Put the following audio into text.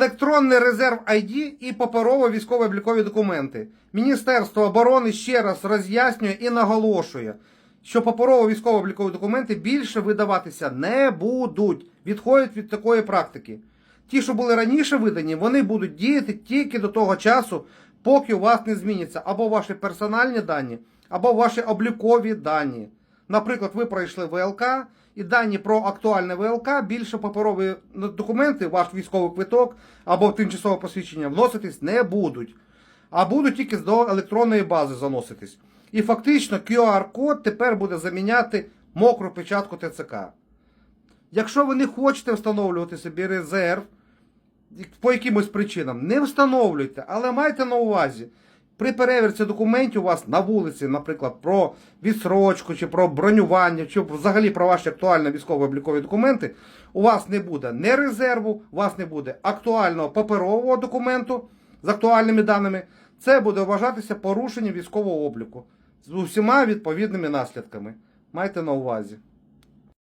Електронний резерв ID і паперово військово-облікові документи. Міністерство оборони ще раз роз'яснює і наголошує, що паперово військово-облікові документи більше видаватися не будуть. Відходять від такої практики. Ті, що були раніше видані, вони будуть діяти тільки до того часу, поки у вас не зміняться або ваші персональні дані, або ваші облікові дані. Наприклад, ви пройшли ВЛК, і дані про актуальне ВЛК більше паперові ну, документи, ваш військовий квиток або тимчасове посвідчення вноситись не будуть, а будуть тільки до електронної бази заноситись. І фактично QR-код тепер буде заміняти мокру печатку ТЦК. Якщо ви не хочете встановлювати собі резерв по якимось причинам, не встановлюйте, але майте на увазі, при перевірці документів у вас на вулиці, наприклад, про відсрочку, чи про бронювання, чи взагалі про ваші актуальні військово-облікові документи, у вас не буде не резерву, у вас не буде актуального паперового документу з актуальними даними. Це буде вважатися порушенням військового обліку з усіма відповідними наслідками. Майте на увазі.